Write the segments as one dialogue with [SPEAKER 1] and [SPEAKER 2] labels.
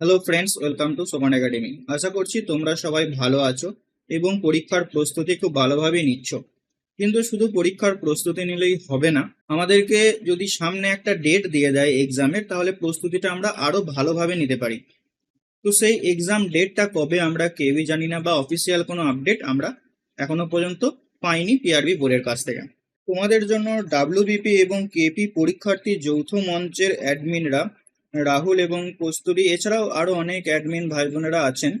[SPEAKER 1] Hello friends welcome to Soman academy আশা করছি তোমরা সবাই ভালো আছো এবং পরীক্ষার প্রস্তুতি খুব ভালোভাবে নিচ্ছ। কিন্তু শুধু পরীক্ষার প্রস্তুতি নিলেই হবে না, আমাদেরকে যদি সামনে একটা ডেট দিয়ে দেয় এক্সামের তাহলে প্রস্তুতিটা আমরা আরও ভালোভাবে নিতে পারি। তো সেই এক্সাম ডেটটা কবে আমরা কেউই জানি না বা অফিসিয়াল কোনো আপডেট আমরা এখনও পর্যন্ত পাইনি পিআরবি বোর্ডের কাছ থেকে। তোমাদের জন্য ডাব্লিউবিপি এবং কেপি পরীক্ষার্থী যৌথ মঞ্চের অ্যাডমিনরা রাহুল এবং কস্তুরি, এছাড়াও আরও অনেক অ্যাডমিন ভাই বোনেরা আছেন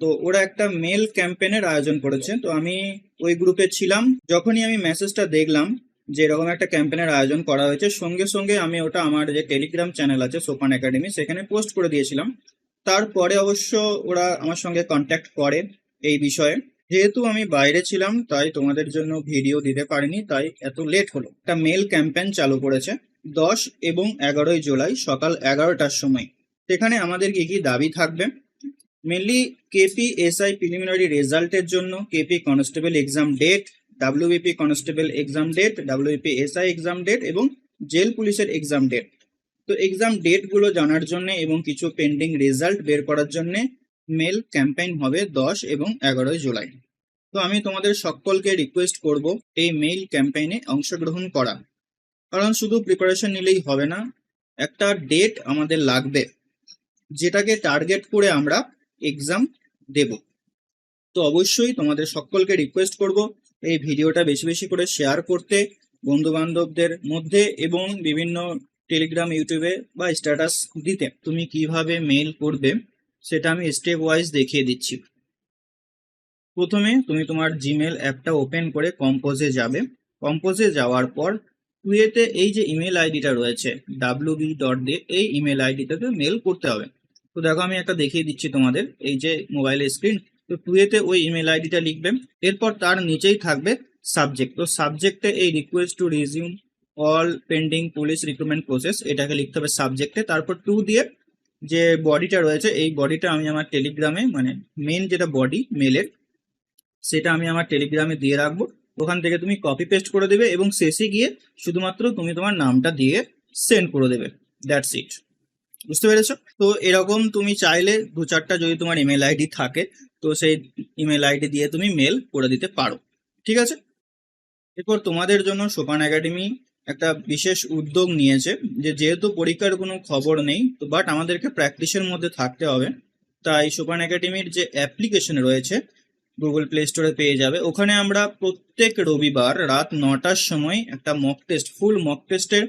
[SPEAKER 1] তো ওরা একটা মেল ক্যাম্পেনের আয়োজন করেছে। তো আমি ওই গ্রুপে ছিলাম। যখনই আমি মেসেজটা দেখলাম যে এরকম একটা ক্যাম্পেনের আয়োজন করা হয়েছে, সঙ্গে সঙ্গে আমি ওটা আমার যে টেলিগ্রাম চ্যানেল আছে সোপান একাডেমি সেখানে পোস্ট করে দিয়েছিলাম। তারপরে অবশ্য ওরা আমার সঙ্গে কন্ট্যাক্ট করে এই বিষয়ে। যেহেতু আমি বাইরে ছিলাম, তাই তোমাদের জন্য ভিডিও দিতে পারিনি, তাই এত লেট হলো। একটা মেল ক্যাম্পেন চালু করেছে। দশ এবং এগারোই জুলাই সকাল এগারোটার সময়। সেখানে আমাদের কি কি দাবি থাকবে? মেনলি কেপি এসআই প্রিলিমিনারি রেজাল্টের জন্য KP constable exam date WBP constable exam date WBP SI exam date এবং জেল পুলিশের এক্সাম ডেট তো এক্সাম ডেটগুলো জানার জন্য এবং কিছু পেন্ডিং রেজাল্ট বের করার জন্য মেল ক্যাম্পেইন হবে দশ এবং এগারোই জুলাই। তো আমি তোমাদের সকলকে রিকোয়েস্ট করব এই মেইল ক্যাম্পেইনে অংশগ্রহণ করা। কারণ শুধু প্রিপারেশন নিলেই হবে না, একটা ডেট আমাদের লাগবে, যেটাকে টার্গেট করে আমরা এক্সাম দেব। তো অবশ্যই তোমাদের সকলকে রিকোয়েস্ট করব এই ভিডিওটা বেশি বেশি করে শেয়ার করতে বন্ধু বান্ধবদের মধ্যে এবং বিভিন্ন টেলিগ্রাম ইউটিউবে বা স্ট্যাটাস দিতে। তুমি কীভাবে মেইল করবে সেটা আমি স্টেপ ওয়াইজ দেখিয়ে দিচ্ছি। প্রথমে তুমি তোমার জিমেল অ্যাপটা ওপেন করে কম্পোজে যাবে। কম্পোজে যাওয়ার পর টুয়েতে এই যে ইমেল আইডিটা রয়েছে ডাব্লিউ বি ডট দিয়ে এই ইমেল আইডিটাতে মেল করতে হবে। তো দেখো আমি একটা দেখিয়ে দিচ্ছি তোমাদের, এই যে মোবাইলের স্ক্রিন তো টুয়েতে ওই ইমেল আইডিটা লিখবে এরপর তার নিচেই থাকবে সাবজেক্ট তো সাবজেক্টে এই request to resume all pending police recruitment process এটাকে লিখতে হবে সাবজেক্টে তারপর টু দিয়ে যে বডিটা রয়েছে, এই বডিটা আমি আমার টেলিগ্রামে মানে মেন যেটা বডি মেলের সেটা আমি আমার টেলিগ্রামে দিয়ে রাখব। ওখান থেকে তুমি কপি পেস্ট করে দেবে এবং শেষে গিয়ে শুধুমাত্র তুমি তোমার নামটা দিয়ে সেন্ড করে দেবে। দ্যাটস ইট বুঝতে পেরেছ? তো এরকম তুমি চাইলে দু চারটা যদি তোমার ইমেল আইডি থাকে, তো সেই ইমেল আইডি দিয়ে তুমি মেল করে দিতে পারো। ঠিক আছে? এরপর তোমাদের জন্য সোপান একাডেমি একটা বিশেষ উদ্যোগ নিয়েছে যে যেহেতু পরীক্ষার কোনো খবর নেই, তো বাট আমাদেরকে প্র্যাকটিসের মধ্যে থাকতে হবে। তাই সোপান একাডেমির যে অ্যাপ্লিকেশন রয়েছে গুগল প্লে স্টোরে পেয়ে যাবে। ওখানে আমরা প্রত্যেক রবিবার রাত নটার সময় একটা মক টেস্ট ফুল মক টেস্টের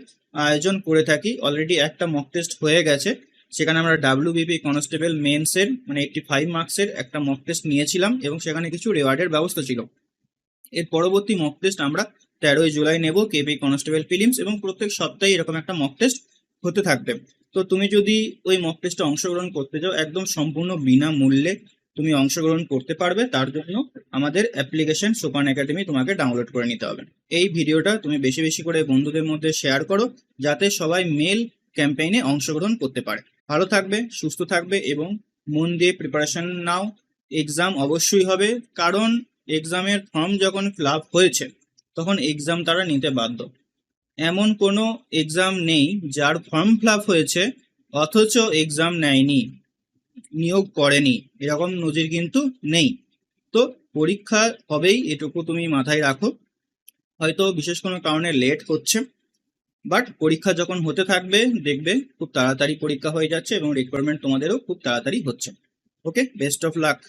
[SPEAKER 1] আয়োজন করে থাকি। অলরেডি একটা মক টেস্ট হয়ে গেছে। সেখানে আমরা ডাব্লিউবিপি কনস্টেবল মেন্সের মানে এইটটি ফাইভ মার্কসের একটা মক টেস্ট নিয়েছিলাম এবং সেখানে কিছু রেওয়ার্ডের ব্যবস্থা ছিল। এর পরবর্তী মক টেস্ট আমরা তেরোই জুলাই নেব কেপি কনস্টেবল ফিলিমস এবং প্রত্যেক সপ্তাহে এরকম একটা মক টেস্ট হতে থাকবে। তো তুমি যদি ওই মক টেস্টে অংশগ্রহণ করতে চাও একদম সম্পূর্ণ বিনামূল্যে তুমি অংশগ্রহণ করতে পারবে, তার জন্য আমাদের অ্যাপ্লিকেশন সোপান একাডেমি তোমাকে ডাউনলোড করে নিতে হবে। এই ভিডিওটা তুমি বেশি বেশি করে বন্ধুদের মধ্যে শেয়ার করো, যাতে সবাই মেল ক্যাম্পেইনে অংশগ্রহণ করতে পারে। ভালো থাকবে, সুস্থ থাকবে এবং মন দিয়ে প্রিপারেশন নাও। এক্সাম অবশ্যই হবে, কারণ এক্সামের ফর্ম যখন ফিল হয়েছে, তখন এক্সাম তারা নিতে বাধ্য। এমন কোনো এক্সাম নেই যার ফর্ম ফিল হয়েছে, অথচ এক্সাম নেয়নি। নিয়োগ করেনি। এরকম নজির কিন্তু নেই। তো পরীক্ষা হবেই, এটুকু তুমি মাথায় রাখো। হয়তো বিশেষ কোনো কারণে লেট হচ্ছে, বাট পরীক্ষা যখন হতে থাকবে, দেখবে খুব তাড়াতাড়ি পরীক্ষা হয়ে যাচ্ছে এবং রিকোয়ারমেন্ট তোমাদেরও খুব তাড়াতাড়ি হচ্ছে। ওকে বেস্ট অফ লাক